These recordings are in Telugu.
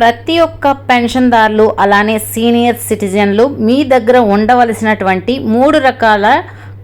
ప్రతి ఒక్క పెన్షన్దారులు అలానే సీనియర్ సిటిజన్లు మీ దగ్గర ఉండవలసినటువంటి మూడు రకాల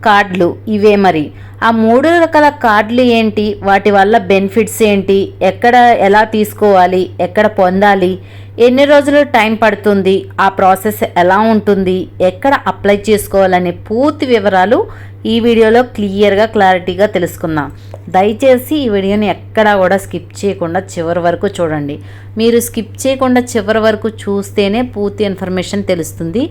కార్డులు ఇవే మరి. ఆ మూడు రకాల కార్డులు ఏంటి? వాటి వల్ల బెనిఫిట్స్ ఏంటి? ఎక్కడ ఎలా తీసుకోవాలి? ఎక్కడ పొందాలి? ఎన్ని రోజులు టైం పడుతుంది? ఆ ప్రాసెస్ ఎలా ఉంటుంది? ఎక్కడ అప్లై చేసుకోవాలనే పూర్తి వివరాలు ఈ వీడియోలో క్లియర్గా క్లారిటీగా తెలుసుకుందాం. దయచేసి ఈ వీడియోని ఎక్కడా కూడా స్కిప్ చేయకుండా చివరి వరకు చూడండి. మీరు స్కిప్ చేయకుండా చివరి వరకు చూస్తేనే పూర్తి ఇన్ఫర్మేషన్ తెలుస్తుంది.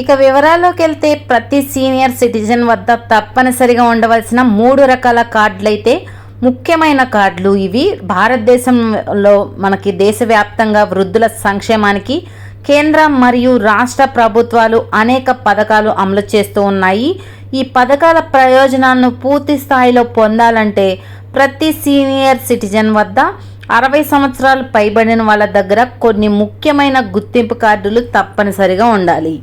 ఇక వివరాల్లోకి వెళ్తే ప్రతి సీనియర్ సిటిజన్ వద్ద తప్పనిసరిగా ఉండవలసిన మూడు రకాల కార్డులు అయితే ముఖ్యమైన కార్డులు ఇవి. భారతదేశంలో మనకి దేశవ్యాప్తంగా వృద్ధుల సంక్షేమానికి కేంద్ర మరియు రాష్ట్ర ప్రభుత్వాలు అనేక పథకాలు అమలు చేస్తూ ఉన్నాయి. ఈ పథకాల ప్రయోజనాలను పూర్తి స్థాయిలో పొందాలంటే ప్రతి సీనియర్ సిటిజన్ వద్ద అరవై సంవత్సరాలు పైబడిన వాళ్ళ దగ్గర కొన్ని ముఖ్యమైన గుర్తింపు కార్డులు తప్పనిసరిగా ఉండాలి.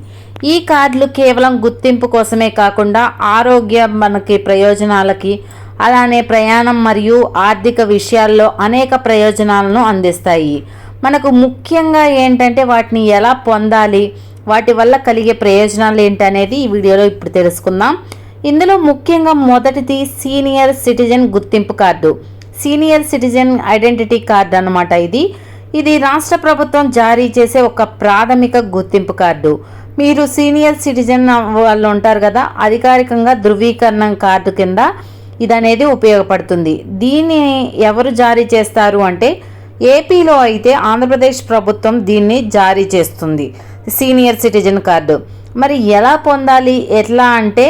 ఈ కార్డులు కేవలం గుర్తింపు కోసమే కాకుండా ఆరోగ్య మనకి ప్రయోజనాలకి అలానే ప్రయాణం మరియు ఆర్థిక విషయాల్లో అనేక ప్రయోజనాలను అందిస్తాయి. మనకు ముఖ్యంగా ఏంటంటే వాటిని ఎలా పొందాలి వాటి వల్ల కలిగే ప్రయోజనాలు ఏంటి అనేది ఈ వీడియోలో ఇప్పుడు తెలుసుకుందాం. ఇందులో ముఖ్యంగా మొదటిది సీనియర్ సిటిజన్ గుర్తింపు card. Senior citizen identity card అన్నమాట ఇది. ఇది రాష్ట్ర ప్రభుత్వం జారీ చేసే ఒక ప్రాథమిక గుర్తింపు కార్డు. మీరు సీనియర్ సిటిజన్ వాళ్ళు ఉంటారు కదా అధికారికంగా ధృవీకరణ కార్డు కింద ఇది అనేది ఉపయోగపడుతుంది. దీన్ని ఎవరు జారీ చేస్తారు అంటే ఏపీలో అయితే ఆంధ్రప్రదేశ్ ప్రభుత్వం దీన్ని జారీ చేస్తుంది సీనియర్ సిటిజన్ కార్డు. మరి ఎలా పొందాలి ఎట్లా అంటే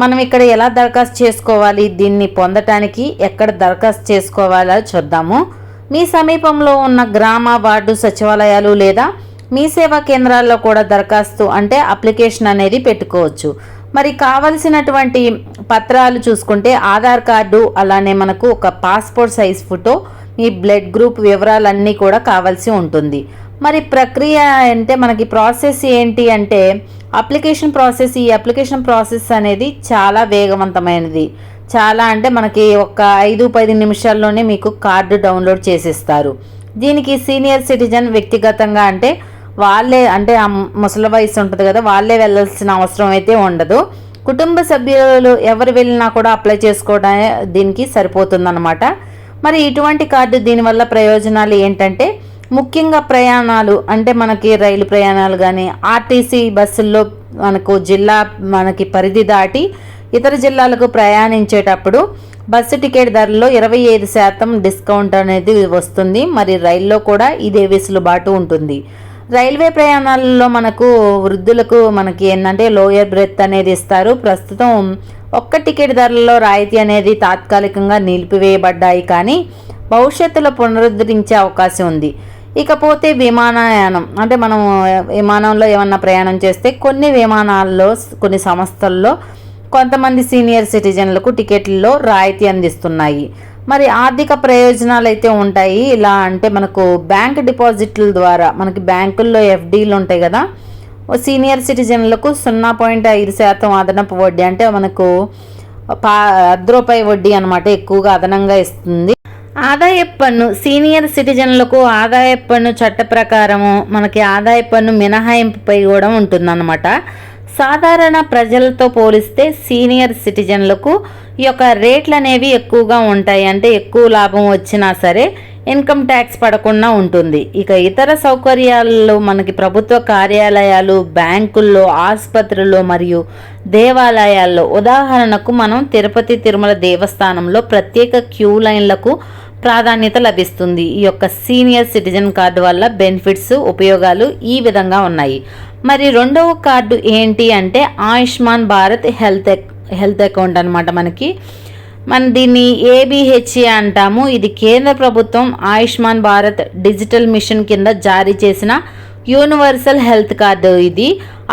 మనం ఇక్కడ ఎలా దరఖాస్తు చేసుకోవాలి దీన్ని పొందటానికి ఎక్కడ దరఖాస్తు చేసుకోవాలో చూద్దాము. మీ సమీపంలో ఉన్న గ్రామ వార్డు సచివాలయాలు లేదా మీ సేవా కేంద్రాల్లో కూడా దరఖాస్తు అంటే అప్లికేషన్ అనేది పెట్టుకోవచ్చు. మరి కావలసినటువంటి పత్రాలు చూసుకుంటే ఆధార్ కార్డు అలానే మనకు ఒక పాస్పోర్ట్ సైజ్ ఫోటో మీ బ్లడ్ గ్రూప్ వివరాలన్నీ కూడా కావాల్సి ఉంటుంది. మరి ప్రక్రియ అంటే మనకి ప్రాసెస్ ఏంటి అంటే అప్లికేషన్ ప్రాసెస్ ఈ అప్లికేషన్ ప్రాసెస్ అనేది చాలా వేగవంతమైనది. చాలా అంటే మనకి ఒక ఐదు పది నిమిషాల్లోనే మీకు కార్డు డౌన్లోడ్ చేసిస్తారు. దీనికి సీనియర్ సిటిజన్ వ్యక్తిగతంగా అంటే వాళ్ళే అంటే ఆ ముసలి వయసు ఉంటుంది కదా వాళ్ళే వెళ్ళాల్సిన అవసరం అయితే ఉండదు. కుటుంబ సభ్యులు ఎవరు వెళ్ళినా కూడా అప్లై చేసుకోవడం దీనికి సరిపోతుందన్నమాట. మరి ఇటువంటి కార్డు దీనివల్ల ప్రయోజనాలు ఏంటంటే ముఖ్యంగా ప్రయాణాలు అంటే మనకి రైలు ప్రయాణాలు కానీ ఆర్టీసీ బస్సుల్లో మనకు జిల్లా మనకి పరిధి దాటి ఇతర జిల్లాలకు ప్రయాణించేటప్పుడు బస్సు టికెట్ ధరలో ఇరవై ఐదు శాతం డిస్కౌంట్ అనేది వస్తుంది. మరి రైల్లో కూడా ఇదే వెసులుబాటు ఉంటుంది. రైల్వే ప్రయాణాలలో మనకు వృద్ధులకు మనకి ఏంటంటే లోయర్ బ్రెత్ అనేది ఇస్తారు. ప్రస్తుతం ఒక్క టికెట్ ధరలలో రాయితీ అనేది తాత్కాలికంగా నిలిపివేయబడ్డాయి కానీ భవిష్యత్తులో పునరుద్ధరించే అవకాశం ఉంది. ఇకపోతే విమానయానం అంటే మనం విమానంలో ఏమన్నా ప్రయాణం చేస్తే కొన్ని విమానాల్లో కొన్ని సంస్థల్లో కొంతమంది సీనియర్ సిటిజన్లకు టికెట్లలో రాయితీ అందిస్తున్నాయి. మరి ఆర్థిక ప్రయోజనాలు అయితే ఉంటాయి. ఇలా అంటే మనకు బ్యాంక్ డిపాజిట్ల ద్వారా మనకి బ్యాంకుల్లో ఎఫ్డీలు ఉంటాయి కదా సీనియర్ సిటిజన్లకు సున్నా పాయింట్ ఐదు శాతం అదనపు వడ్డీ అంటే మనకు పా అర్ధ రూపాయి వడ్డీ అనమాట ఎక్కువగా అదనంగా ఇస్తుంది. ఆదాయ పన్ను సీనియర్ సిటిజన్లకు ఆదాయ పన్ను చట్ట ప్రకారము మనకి ఆదాయ పన్ను మినహాయింపుపై కూడా ఉంటుందన్నమాట. సాధారణ ప్రజలతో పోలిస్తే సీనియర్ సిటిజన్లకు ఈ యొక్క రేట్లు అనేవి ఎక్కువగా ఉంటాయి. అంటే ఎక్కువ లాభం వచ్చినా సరే ఇన్కమ్ ట్యాక్స్ పడకుండా ఉంటుంది. ఇక ఇతర సౌకర్యాలలో మనకి ప్రభుత్వ కార్యాలయాలు బ్యాంకుల్లో ఆసుపత్రుల్లో మరియు దేవాలయాల్లో ఉదాహరణకు మనం తిరుపతి తిరుమల దేవస్థానంలో ప్రత్యేక క్యూ లైన్లకు ప్రాధాన్యత లభిస్తుంది. ఈ యొక్క సీనియర్ సిటిజన్ కార్డు వల్ల బెనిఫిట్స్ ఉపయోగాలు ఈ విధంగా ఉన్నాయి. మరి రెండవ కార్డు ఏంటి అంటే Ayushman Bharat health health account అనమాట మనకి. మన దీన్ని ఏబిహెచ్ఏ అంటాము. ఇది కేంద్ర ప్రభుత్వం ఆయుష్మాన్ భారత్ డిజిటల్ మిషన్ కింద జారీ చేసిన యూనివర్సల్ హెల్త్ కార్డు ఇది.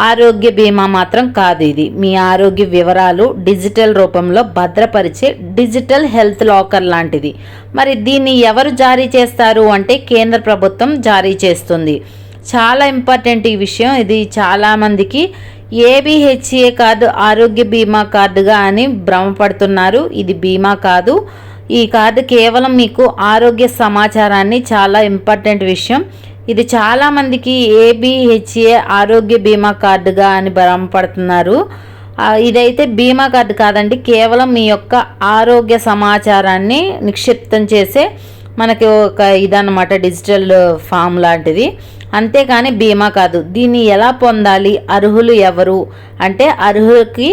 ఆరోగ్య బీమా మాత్రం కాదు ఇది. మీ ఆరోగ్య వివరాలు డిజిటల్ రూపంలో భద్రపరిచే డిజిటల్ హెల్త్ లాకర్ లాంటిది. మరి దీన్ని ఎవరు జారీ చేస్తారు అంటే కేంద్ర ప్రభుత్వం జారీ చేస్తుంది. చాలా ఇంపార్టెంట్ ఈ విషయం. ఇది చాలామందికి ఏబిహెచ్ఏ కార్డు ఆరోగ్య బీమా కార్డుగా అని భ్రమపడుతున్నారు. ఇది బీమా కాదు. ఈ కార్డు కేవలం మీకు ఆరోగ్య సమాచారాన్ని చాలా ఇంపార్టెంట్ విషయం. ఇది చాలామందికి ఏబిహెచ్ఏ ఆరోగ్య బీమా కార్డుగా అని భ్రమపడుతున్నారు ఇదైతే బీమా కార్డు కాదండి కేవలం మీ యొక్క ఆరోగ్య సమాచారాన్ని నిక్షిప్తం చేసే మనకి ఒక ఇదన్నమాట డిజిటల్ ఫామ్ లాంటిది. అంతేకాని బీమా కాదు దీన్ని ఎలా పొందాలి అర్హులు ఎవరు? అంటే అర్హులకి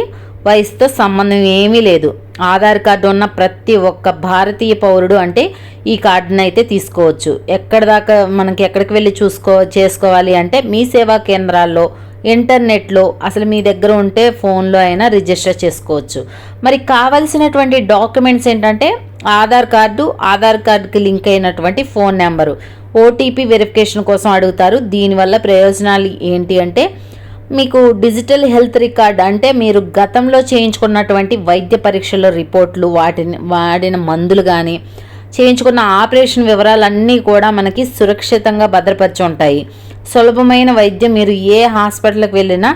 వయసుతో సంబంధం ఏమీ లేదు. ఆధార్ కార్డు ఉన్న ప్రతి ఒక్క భారతీయ పౌరుడు అంటే ఈ కార్డును అయితే తీసుకోవచ్చు. ఎక్కడ దాకా మనకి ఎక్కడికి వెళ్ళి చూసుకో చేసుకోవాలి అంటే మీ సేవా కేంద్రాల్లో ఇంటర్నెట్లో అసలు మీ దగ్గర ఉంటే ఫోన్లో అయినా రిజిస్టర్ చేసుకోవచ్చు. మరి కావలసినటువంటి డాక్యుమెంట్స్ ఏంటంటే ఆధార్ కార్డు ఆధార్ కార్డుకి లింక్ అయినటువంటి ఫోన్ నెంబరు. ఓటీపీ వెరిఫికేషన్ కోసం అడుగుతారు. దీనివల్ల ప్రయోజనాలు ఏంటి అంటే మీకు డిజిటల్ హెల్త్ రికార్డ్ అంటే మీరు గతంలో చేయించుకున్నటువంటి వైద్య పరీక్షల రిపోర్ట్లు వాటిని వాడిన మందులు కానీ చేయించుకున్న ఆపరేషన్ వివరాలన్నీ కూడా మనకి సురక్షితంగా భద్రపరిచి ఉంటాయి. సులభమైన వైద్యం మీరు ఏ హాస్పిటల్కి వెళ్ళినా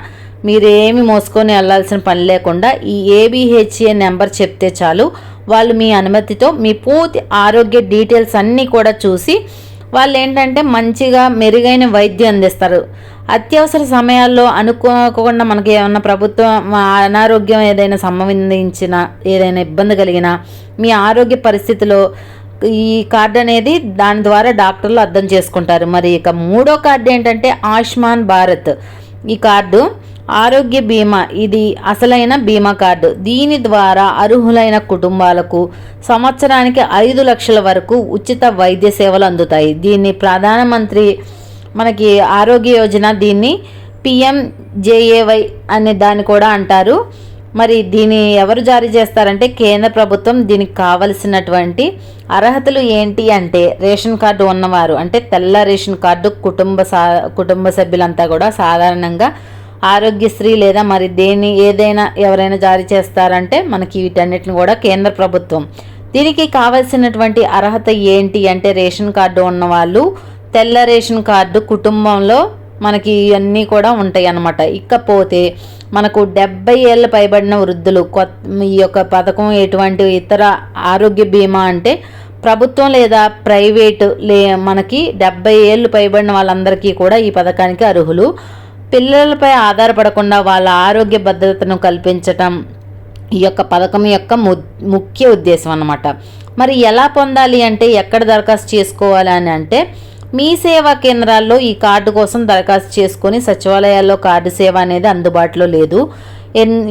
మీరు ఏమి మోసుకొని వెళ్ళాల్సిన పని లేకుండా ఈ ఏబిహెచ్ఏ నెంబర్ చెప్తే చాలు. వాళ్ళు మీ అనుమతితో మీ పూర్తి ఆరోగ్య డీటెయిల్స్ అన్నీ కూడా చూసి వాళ్ళు ఏంటంటే మంచిగా మెరుగైన వైద్యం అందిస్తారు. అత్యవసర సమయాల్లో అనుకోకుండా మనకి ఏమన్నా ప్రభుత్వం అనారోగ్యం ఏదైనా సంబంధించిన ఏదైనా ఇబ్బంది కలిగినా మీ ఆరోగ్య పరిస్థితిలో ఈ కార్డు అనేది దాని ద్వారా డాక్టర్లు అర్థం చేసుకుంటారు. మరి ఇక మూడో కార్డు ఏంటంటే ఆయుష్మాన్ భారత్. ఈ కార్డు ఆరోగ్య బీమా ఇది అసలైన బీమా కార్డు. దీని ద్వారా అర్హులైన కుటుంబాలకు సంవత్సరానికి ఐదు లక్షల వరకు ఉచిత వైద్య సేవలు అందుతాయి. దీన్ని ప్రధానమంత్రి మనకి ఆరోగ్య యోజన దీన్ని పిఎంజేఏవై అనే దాన్ని కూడా అంటారు. మరి దీన్ని ఎవరు జారీ చేస్తారంటే కేంద్ర ప్రభుత్వం దీనికి కావలసినటువంటి అర్హతలు ఏంటి అంటే రేషన్ కార్డు ఉన్నవారు అంటే తెల్ల రేషన్ కార్డు కుటుంబ సా కుటుంబ సభ్యులంతా కూడా సాధారణంగా ఆరోగ్యశ్రీ లేదా మరి దేని ఏదైనా ఎవరైనా జారీ చేస్తారంటే మనకి వీటన్నిటిని కూడా కేంద్ర ప్రభుత్వం. దీనికి కావలసినటువంటి అర్హత ఏంటి అంటే రేషన్ కార్డు ఉన్నవాళ్ళు తెల్ల రేషన్ కార్డు కుటుంబంలో మనకి ఇవన్నీ కూడా ఉంటాయి అన్నమాట. ఇకపోతే మనకు డెబ్బై ఏళ్ళ పైబడిన వృద్ధులు కొత్త ఈ యొక్క పథకం ఎటువంటి ఇతర ఆరోగ్య బీమా అంటే ప్రభుత్వం లేదా ప్రైవేటు లే మనకి డెబ్బై ఏళ్ళు పైబడిన వాళ్ళందరికీ కూడా ఈ పథకానికి అర్హులు. పిల్లలపై ఆధారపడకుండా వాళ్ళ ఆరోగ్య భద్రతను కల్పించటం ఈ యొక్క పథకం యొక్క ము ముఖ్య ఉద్దేశం అన్నమాట. మరి ఎలా పొందాలి అంటే ఎక్కడ దరఖాస్తు చేసుకోవాలి అని అంటే మీ సేవా కేంద్రాల్లో ఈ కార్డు కోసం దరఖాస్తు చేసుకొని సచివాలయాల్లో కార్డు సేవ అనేది అందుబాటులో లేదు.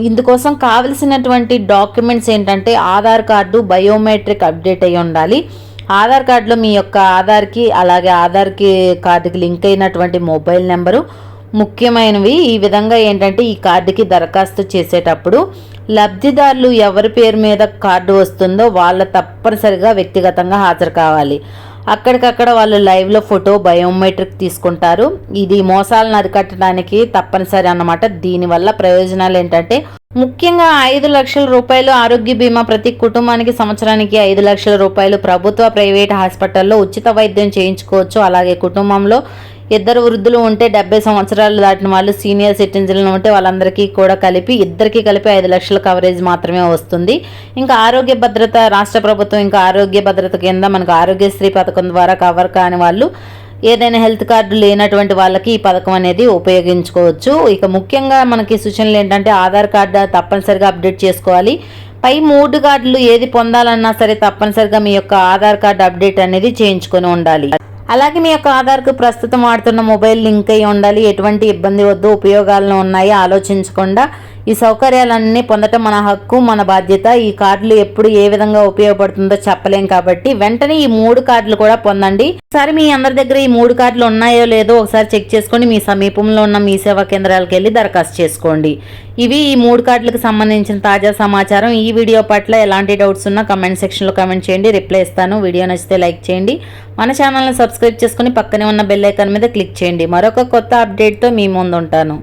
ఇందుకోసం కావలసినటువంటి డాక్యుమెంట్స్ ఏంటంటే ఆధార్ కార్డు బయోమెట్రిక్ అప్డేట్ అయి ఉండాలి. ఆధార్ కార్డులో మీ యొక్క ఆధార్కి అలాగే ఆధార్కి కార్డుకి లింక్ అయినటువంటి మొబైల్ నెంబరు. ముఖ్యమైనవి ఈ విధంగా ఏంటంటే ఈ కార్డుకి దరఖాస్తు చేసేటప్పుడు లబ్ధిదారులు ఎవరి పేరు మీద కార్డు వస్తుందో వాళ్ళ తప్పనిసరిగా వ్యక్తిగతంగా హాజరు కావాలి. అక్కడికక్కడ వాళ్ళు లైవ్లో ఫోటో బయోమెట్రిక్ తీసుకుంటారు. ఇది మోసాలను అరికట్టడానికి తప్పనిసరి అన్నమాట. దీనివల్ల ప్రయోజనాలు ఏంటంటే ముఖ్యంగా ఐదు లక్షల రూపాయలు ఆరోగ్య బీమా ప్రతి కుటుంబానికి సంవత్సరానికి ఐదు లక్షల రూపాయలు ప్రభుత్వ ప్రైవేట్ హాస్పిటల్లో ఉచిత వైద్యం చేయించుకోవచ్చు. అలాగే కుటుంబంలో ఇద్దరు వృద్ధులు ఉంటే డెబ్బై సంవత్సరాలు దాటిన వాళ్ళు సీనియర్ సిటిజన్లు ఉంటే వాళ్ళందరికీ కూడా కలిపి ఇద్దరికీ కలిపి ఐదు లక్షల కవరేజ్ మాత్రమే వస్తుంది. ఇంకా ఆరోగ్య భద్రత రాష్ట్ర ప్రభుత్వం ఇంకా ఆరోగ్య భద్రత కింద మనకు ఆరోగ్యశ్రీ పథకం ద్వారా కవర్ కాని వాళ్ళు ఏదైనా హెల్త్ కార్డు లేనటువంటి వాళ్ళకి ఈ పథకం అనేది ఉపయోగించుకోవచ్చు. ఇక ముఖ్యంగా మనకి సూచనలు ఏంటంటే ఆధార్ కార్డు తప్పనిసరిగా అప్డేట్ చేసుకోవాలి. పై మూడు కార్డులు ఏది పొందాలన్నా సరే తప్పనిసరిగా మీ యొక్క ఆధార్ కార్డు అప్డేట్ అనేది చేయించుకొని ఉండాలి. అలాగే మీ యొక్క ఆధార్కు ప్రస్తుతం వాడుతున్న మొబైల్ లింక్ అయి ఉండాలి. ఎటువంటి ఇబ్బంది వద్దు ఉపయోగాలను ఉన్నాయి ఆలోచించకుండా ఈ సౌకర్యాలన్నీ పొందటం మన హక్కు మన బాధ్యత. ఈ కార్డులు ఎప్పుడు ఏ విధంగా ఉపయోగపడుతుందో చెప్పలేం కాబట్టి వెంటనే ఈ మూడు కార్డులు కూడా పొందండి. ఒకసారి మీ అందరి దగ్గర ఈ మూడు కార్డులు ఉన్నాయో లేదో ఒకసారి చెక్ చేసుకోండి మీ సమీపంలో ఉన్న మీ సేవా కేంద్రాలకు వెళ్ళి దరఖాస్తు చేసుకోండి. ఇవి ఈ మూడు కార్డులకు సంబంధించిన తాజా సమాచారం. ఈ వీడియో పట్ల ఎలాంటి డౌట్స్ ఉన్నా కమెంట్ సెక్షన్లో కమెంట్ చేయండి. రిప్లై ఇస్తాను. వీడియో నచ్చితే లైక్ చేయండి. మన ఛానల్ని సబ్స్క్రైబ్ చేసుకుని పక్కనే ఉన్న బెల్ ఐకాన్ మీద క్లిక్ చేయండి. మరొక కొత్త అప్డేట్తో మీ ముందు ఉంటాను